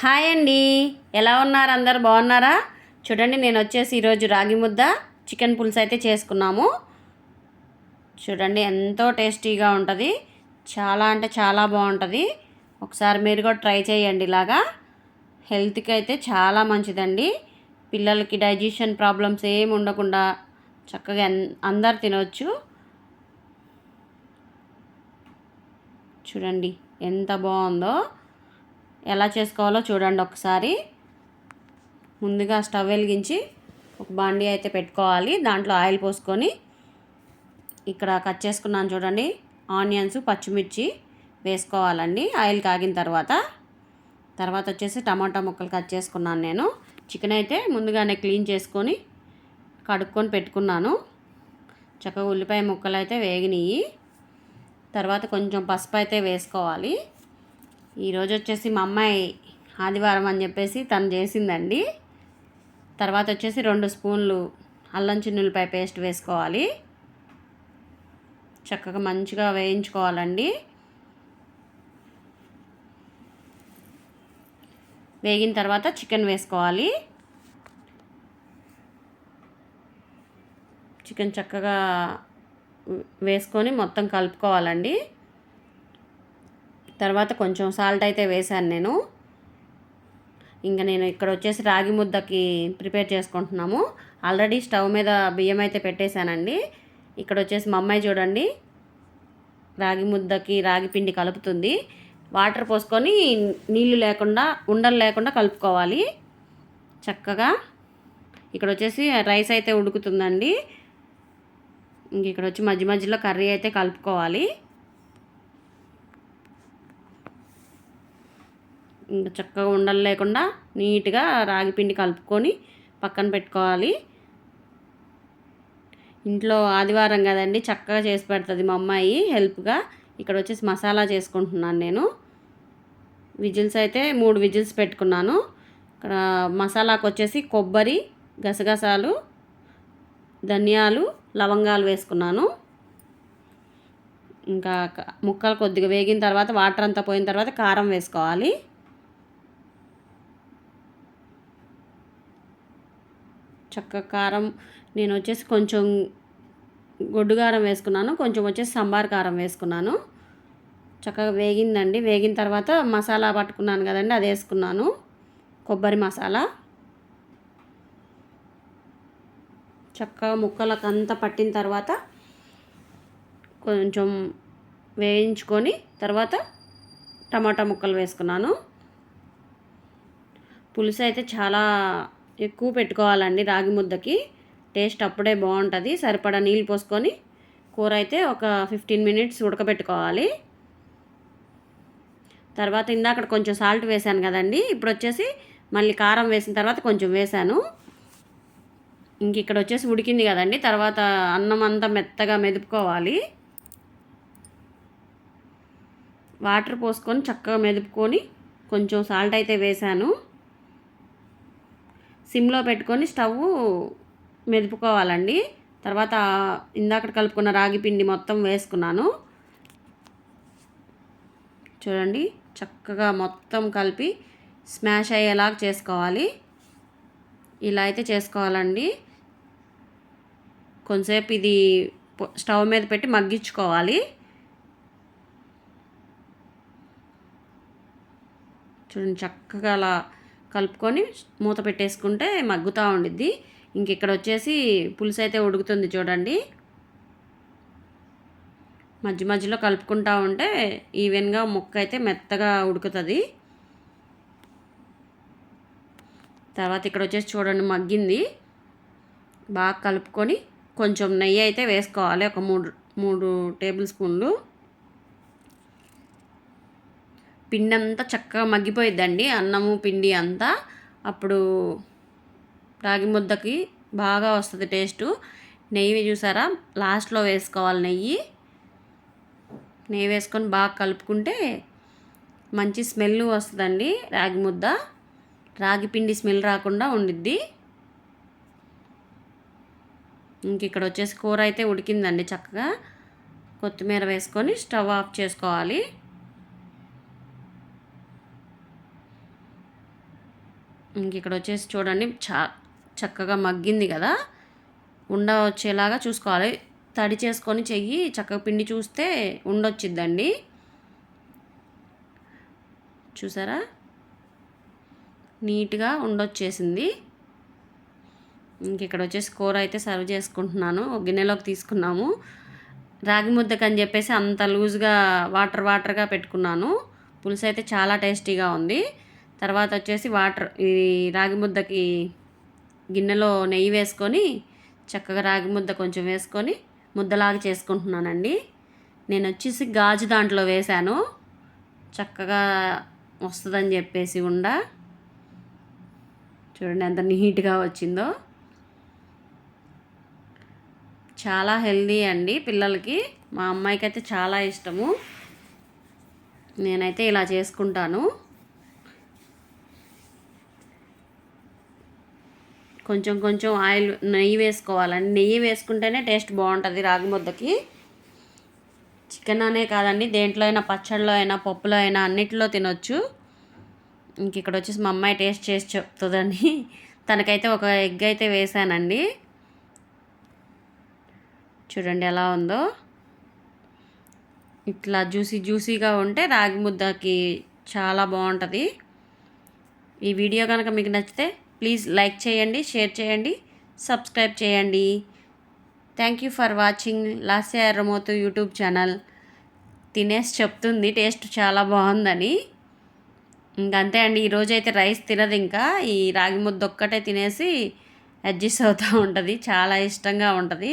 Hi అండి. ఎలా ఉన్నారు? అందరు బాగున్నారా? చూడండి నేను వచ్చేసి ఈరోజు రాగి ముద్ద చికెన్ పులుసు అయితే చేసుకున్నాము. చూడండి ఎంతో టేస్టీగా ఉంటుంది. చాలా అంటే చాలా బాగుంటుంది. ఒకసారి మీరు కూడా ట్రై చేయండి ఇలాగా. హెల్త్కి అయితే చాలా మంచిదండి. పిల్లలకి డైజెషన్ ప్రాబ్లమ్స్ ఏమి ఉండకుండా చక్కగా అందరు తినవచ్చు చూడండి ఎంత బాగుందో. ఎలా చేసుకోవాలో చూడండి ఒకసారి. ముందుగా స్టవ్ వెలిగించి ఒక బాండి అయితే పెట్టుకోవాలి. దాంట్లో ఆయిల్ పోసుకొని ఇక్కడ కట్ చేసుకున్నాను చూడండి. ఆనియన్స్ పచ్చిమిర్చి వేసుకోవాలండి. ఆయిల్ కాగిన తర్వాత. తర్వాత వచ్చేసి టమాటా ముక్కలు కట్ చేసుకున్నాను నేను. చికెన్ అయితే ముందుగానే క్లీన్ చేసుకొని కడుక్కొని పెట్టుకున్నాను. చక్కగా ఉల్లిపాయ ముక్కలు అయితే వేగినాయి తర్వాత కొంచెం పసుపు అయితే వేసుకోవాలి. ఈరోజు వచ్చేసి మా అమ్మాయి ఆదివారం అని చెప్పేసి తను చేసిందండి. తర్వాత వచ్చేసి రెండు స్పూన్లు అల్లం చిన్నులపై పేస్ట్ వేసుకోవాలి. చక్కగా మంచిగా వేయించుకోవాలండి. వేగిన తర్వాత చికెన్ వేసుకోవాలి. చికెన్ చక్కగా వేసుకొని మొత్తం కలుపుకోవాలండి. తర్వాత కొంచెం సాల్ట్ అయితే వేశాను నేను. ఇంకా నేను ఇక్కడ వచ్చేసి రాగి ముద్దకి ప్రిపేర్ చేసుకుంటున్నాము. ఆల్రెడీ స్టవ్ మీద బియ్యం అయితే పెట్టేశానండి. ఇక్కడ వచ్చేసి మా అమ్మాయి చూడండి. రాగి ముద్దకి రాగి పిండి కలుపుతుంది. వాటర్ పోసుకొని నీళ్ళు లేకుండా ఉండలు లేకుండా కలుపుకోవాలి. చక్కగా. ఇక్కడ వచ్చేసి రైస్ అయితే ఉడుకుతుందండి. ఇంక ఇక్కడ వచ్చి మధ్య మధ్యలో కర్రీ అయితే కలుపుకోవాలి. చక్కగా ఉండలు లేకుండా నీట్గా రాగి పిండి కలుపుకొని పక్కన పెట్టుకోవాలి. ఇంట్లో ఆదివారం కదండి చక్కగా చేసి పెడుతుంది మా అమ్మాయి హెల్ప్గా. ఇక్కడ వచ్చేసి మసాలా చేసుకుంటున్నాను నేను. విజిల్స్ అయితే మూడు విజిల్స్ పెట్టుకున్నాను. ఇక్కడ మసాలాకు వచ్చేసి కొబ్బరి గసగసాలు ధనియాలు లవంగాలు వేసుకున్నాను. ఇంకా ముక్కలు కొద్దిగా వేగిన తర్వాత వాటర్ అంతా పోయిన తర్వాత కారం వేసుకోవాలి. చక్క కారం నేను వచ్చేసి కొంచెం గొడ్డు కారం వేసుకున్నాను కొంచెం వచ్చేసి సాంబార్ కారం వేసుకున్నాను. చక్కగా వేగిందండి. వేగిన తర్వాత మసాలా పట్టుకున్నాను కదండి అది వేసుకున్నాను. కొబ్బరి మసాలా. చక్కగా ముక్కలకు అంతా పట్టిన తర్వాత కొంచెం వేయించుకొని తర్వాత టమాటా ముక్కలు వేసుకున్నాను. పులుసు అయితే చాలా ఎక్కువ పెట్టుకోవాలండి రాగి ముద్దకి. టేస్ట్ అప్పుడే బాగుంటుంది. సరిపడా నీళ్ళు పోసుకొని కూర అయితే ఒక ఫిఫ్టీన్ మినిట్స్ ఉడకబెట్టుకోవాలి. తర్వాత ఇందాక కొంచెం సాల్ట్ వేసాను కదండి. ఇప్పుడు వచ్చేసి మళ్ళీ కారం వేసిన తర్వాత కొంచెం వేసాను ఇంక ఇక్కడ వచ్చేసి ఉడికింది కదండి. తర్వాత అన్నం అంతా మెత్తగా మెదుపుకోవాలి. వాటర్ పోసుకొని చక్కగా మెదుపుకొని కొంచెం సాల్ట్ అయితే వేసాను సిమ్లో పెట్టుకొని స్టవ్ మెదుపుకోవాలండి. తర్వాత ఇందాక కలుపుకున్న రాగి పిండి మొత్తం వేసుకున్నాను. చూడండి చక్కగా మొత్తం కలిపి స్మాష్ అయ్యేలా చేసుకోవాలి. ఇలా అయితే చేసుకోవాలండి. కొంతసేపు ఇది స్టవ్ మీద పెట్టి మగ్గించుకోవాలి. చూడండి చక్కగా అలా కలుపుకొని మూత పెట్టేసుకుంటే మగ్గుతూ ఉండిద్ది. ఇంక ఇక్కడ వచ్చేసి పులుసు అయితే ఉడుకుతుంది చూడండి. మధ్య మధ్యలో కలుపుకుంటా ఉంటే ఈవెన్గా ముక్క అయితే మెత్తగా ఉడుకుతుంది. తర్వాత ఇక్కడ వచ్చేసి చూడండి మగ్గింది. బాగా కలుపుకొని కొంచెం నెయ్యి అయితే వేసుకోవాలి. ఒక మూడు మూడు టేబుల్ స్పూన్లు. పిండి అంతా చక్కగా మగ్గిపోయిద్దండి. అన్నము పిండి అంతా అప్పుడు రాగి ముద్దకి బాగా వస్తుంది టేస్టు. నెయ్యి చూసారా? లాస్ట్లో వేసుకోవాలి నెయ్యి. నెయ్యి వేసుకొని బాగా కలుపుకుంటే మంచి స్మెల్ వస్తుందండి రాగి ముద్ద. రాగి పిండి స్మెల్ రాకుండా ఉండిద్ది. ఇంక ఇక్కడ వచ్చేసి కూర అయితే ఉడికిందండి చక్కగా. కొత్తిమీర వేసుకొని స్టవ్ ఆఫ్ చేసుకోవాలి. ఇంక ఇక్కడ వచ్చేసి చూడండి చా చక్కగా మగ్గింది కదా. ఉండ వచ్చేలాగా చూసుకోవాలి. తడి చేసుకొని చెయ్యి చక్కగా పిండి చూస్తే ఉండొచ్చిద్దండి. చూసారా? నీట్గా ఉండొచ్చేసింది. ఇంక ఇక్కడ వచ్చేసి కూర అయితే సర్వ్ చేసుకుంటున్నాను. గిన్నెలోకి తీసుకున్నాము. రాగి ముద్దకు అని చెప్పేసి అంత లూజ్గా వాటర్ వాటర్గా పెట్టుకున్నాను. పులుసు అయితే చాలా టేస్టీగా ఉంది. తర్వాత వచ్చేసి వాటర్ ఈ రాగి ముద్దకి గిన్నెలో నెయ్యి వేసుకొని చక్కగా రాగి ముద్ద కొంచెం వేసుకొని ముద్దలాగా చేసుకుంటున్నానండి. నేను వచ్చేసి గాజు దాంట్లో వేశాను. చక్కగా వస్తుందని చెప్పేసి ఉండ. చూడండి ఎంత నీట్గా వచ్చిందో. చాలా హెల్దీ అండి పిల్లలకి. మా అమ్మాయికి అయితే చాలా ఇష్టము. నేనైతే ఇలా చేసుకుంటాను. కొంచెం కొంచెం ఆయిల్ నెయ్యి వేసుకోవాలండి. నెయ్యి వేసుకుంటేనే టేస్ట్ బాగుంటుంది రాగి ముద్దకి. చికెన్ అనే కాదండి దేంట్లో అయినా పచ్చళ్ళలో అయినా పప్పులో అయినా అన్నిటిలో తినొచ్చు. ఇంక ఇక్కడ వచ్చేసి మా అమ్మాయి టేస్ట్ చేసి చెప్తుందని తనకైతే ఒక ఎగ్ అయితే వేసానండి. చూడండి ఎలా ఉందో. ఇట్లా జ్యూసీ జ్యూసీగా ఉంటే రాగి ముద్దకి చాలా బాగుంటుంది. ఈ వీడియో కనుక మీకు నచ్చితే ప్లీజ్ లైక్ చేయండి షేర్ చేయండి సబ్స్క్రైబ్ చేయండి. Thank you for watching Lasya Erramothu YouTube channel. తినేసి చెప్తుంది టేస్ట్ చాలా బాగుందని. ఇంకంతే అండి ఈరోజు అయితే రైస్ తినదు ఇంకా. ఈ రాగి ముద్ద ఒక్కటే తినేసి అడ్జస్ట్ అవుతూ ఉంటుంది చాలా ఇష్టంగా ఉంటుంది.